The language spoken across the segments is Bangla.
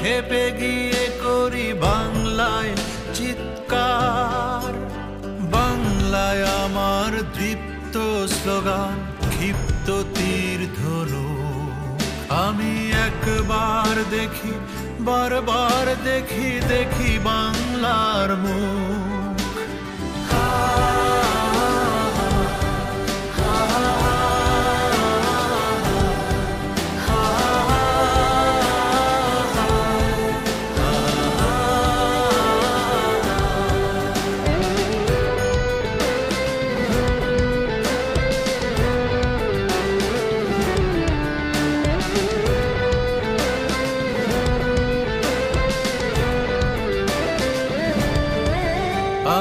খেপে গিয়ে করি বাংলায় চিৎকার। বাংলায় আমার দৃপ্ত স্লোগান, ক্ষিপ্ত তীর ধরো। আমি একবার দেখি, বারবার দেখি দেখি বাংলার মুখ।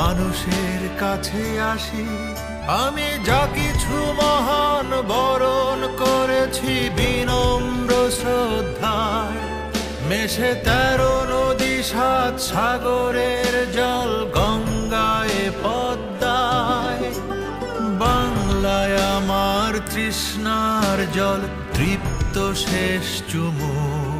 মানুষের কাছে আসি। আমি যা কিছু মহান বরণ করেছি বিনম্র শ্রদ্ধায়। মেশে তেরো নদী, সাত সাগরের জল গঙ্গায় পদ্মায়। বাংলায় আমার তৃষ্ণার জল, তৃপ্ত শেষ চুমুক